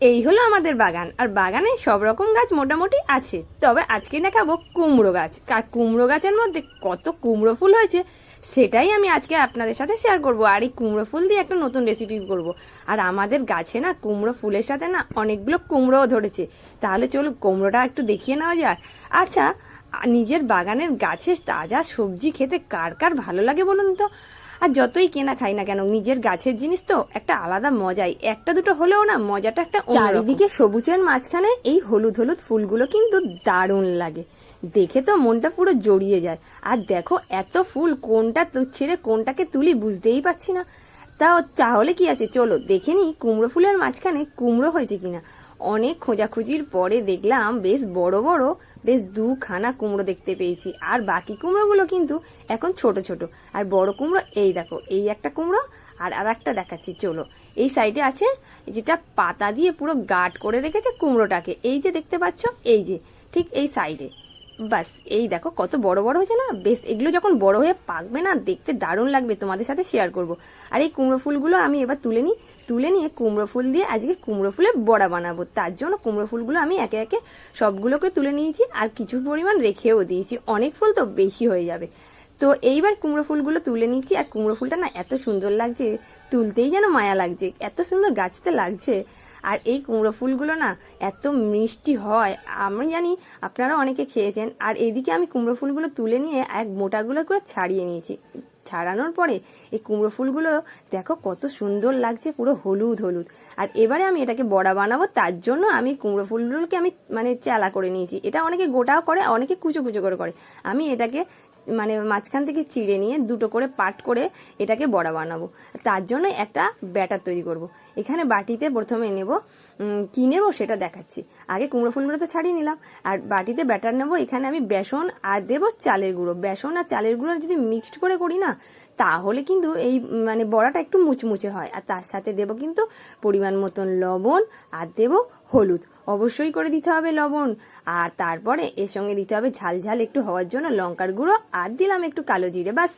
এই হলো আমাদের বাগান, আর বাগানে সব রকম গাছ মোটামুটি আছে। তবে আজকে দেখাবো কুমড়ো গাছ। আর কুমড়ো গাছের মধ্যে কত কুমড়ো ফুল হয়েছে, সেটাই আমি আজকে আপনাদের সাথে শেয়ার করব। আর এই কুমড়ো ফুল দিয়ে একটা নতুন রেসিপি করব। আর আমাদের গাছে না কুমড়ো ফুলের সাথে না অনেকগুলো কুমড়োও ধরেছে। তাহলে চলুন কুমড়োটা একটু দেখিয়ে নেওয়া যাক। আচ্ছা নিজের বাগানের গাছের তাজা সবজি খেতে কার কার ভালো লাগে বলুন তো? আর যতই কেনা খাই না কেন, নিজের গাছের জিনিস তো একটা আলাদা মজাই। একটা দুটো হলেও না, মজাটা একটা চারিদিকে সবুজের মাঝখানে এই হলুদ হলুদ ফুলগুলো কিন্তু দারুণ লাগে। দেখে তো মনটা পুরো জড়িয়ে যায়। আর দেখো, এত ফুল কোনটা ছেড়ে কোনটাকে তুলি বুঝতেই পারছি না। তাও তাহলে কি আছে? চলো, দেখে নি কুমড়ো ফুলের মাঝখানে কুমড়ো হয়েছে কিনা। অনেক খোঁজাখুঁজির পরে দেখলাম বেশ বড় বড়, বেশ দুখানা কুমড়ো দেখতে পেয়েছি। আর বাকি কুমড়োগুলো কিন্তু এখন ছোট ছোট। আর বড় কুমড়ো এই দেখো, এই একটা কুমড়ো আর আর একটা দেখাচ্ছি, চলো। এই সাইডে আছে যেটা পাতা দিয়ে পুরো গার্ড করে রেখেছে কুমড়োটাকে। এই যে দেখতে পাচ্ছ, এই যে, ঠিক এই সাইডে। বাস, এই দেখো কত বড় বড় হয়েছে না? বেশ, এগুলো যখন বড় হয়ে পাকবে না, দেখতে দারুণ লাগবে, তোমাদের সাথে শেয়ার করব। আর এই কুমড়ো ফুলগুলো আমি এবার তুলে নিই, তুলে নিয়ে কুমড়ো ফুল দিয়ে আজকে কুমড়ো ফুলের বড়া বানাবো। তার জন্য কুমড়ো ফুলগুলো আমি একে একে সবগুলোকে তুলে নিয়েছি, আর কিছু পরিমাণ রেখেও দিয়েছি। অনেক ফুল তো বেশি হয়ে যাবে। তো এইবার কুমড়ো ফুলগুলো তুলে নিচ্ছি, আর কুমড়ো ফুলটা না এত সুন্দর লাগছে, তুলতেই যেন মায়া লাগছে, এত সুন্দর গাছতে লাগছে। আর এই কুমড়ো ফুলগুলো না এত মিষ্টি হয়, আমি জানি আপনারা অনেকে খেয়েছেন। আর এদিকে আমি কুমড়ো ফুলগুলো তুলে নিয়ে এক মোটাগুলো করে ছাড়িয়ে নিয়েছি। ছাড়ানোর পরে এই কুমড়ো ফুলগুলো দেখো কত সুন্দর লাগছে, পুরো হলুদ হলুদ। আর এবারে আমি এটাকে বড়া বানাবো, তার জন্য আমি কুমড়ো ফুলগুলোকে আমি মানে চেলা করে নিয়েছি। এটা অনেকে গোটাও করে, অনেকে কুচো কুচো করে করে। আমি এটাকে মানে মাঝখান থেকে চিড়ে নিয়ে দুটো করে পাট করে এটাকে বড়া বানাবো। তার জন্য একটা ব্যাটার তৈরি করব। এখানে বাটিতে প্রথমে নেব কি নেব সেটা দেখাচ্ছি। আগে কুমড়ো ফুলগুলো তো ছাড়িয়ে নিলাম। আর বাটিতে ব্যাটার নেব, এখানে আমি বেসন আর দেবো চালের গুঁড়ো। বেসন আর চালের গুঁড়ো যদি মিক্সড করে করি না, তাহলে কিন্তু এই মানে বড়াটা একটু মুচমুচে হয়। আর তার সাথে দেবো কিন্তু পরিমাণ মতন লবণ আর দেবো হলুদ। অবশ্যই করে দিতে হবে লবণ। আর তারপরে এর সঙ্গে দিতে হবে ঝাল ঝাল একটু হওয়ার জন্য লঙ্কার গুঁড়ো। আর দিলাম একটু কালো জিরে, বাস।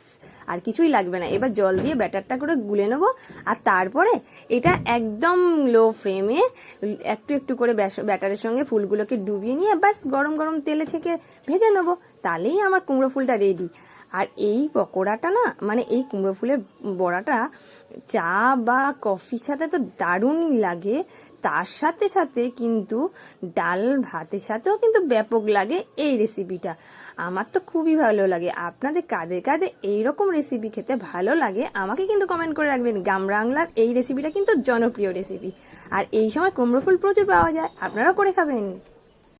আর কিছুই লাগবে না। এবার জল দিয়ে ব্যাটারটা করে গুলে নেব। আর তারপরে এটা একদম লো ফ্লেমে একটু একটু করে ব্যাটারের সঙ্গে ফুলগুলোকে ডুবিয়ে নিয়ে বাস গরম গরম তেলে ছেঁকে ভেজে নেব। তাহলেই আমার কুমড়ো ফুলটা রেডি আর এই পকোড়াটা না মানে এই কুমড়ো ফুলের বড়াটা চা বা কফির সাথে তো দারুণই লাগে। তার সাথে সাথে কিন্তু ডাল ভাতের সাথেও কিন্তু ব্যাপক লাগে এই রেসিপিটা আমার তো খুবই ভালো লাগে। আপনাদের কাদের কাদের এইরকম রেসিপি খেতে ভালো লাগে, আমাকে কিন্তু কমেন্ট করে রাখবেন। গামরাংলার এই রেসিপিটা কিন্তু জনপ্রিয় রেসিপি আর এই সময় কুমড়ো ফুল প্রচুর পাওয়া যায়, আপনারাও করে খাবেন।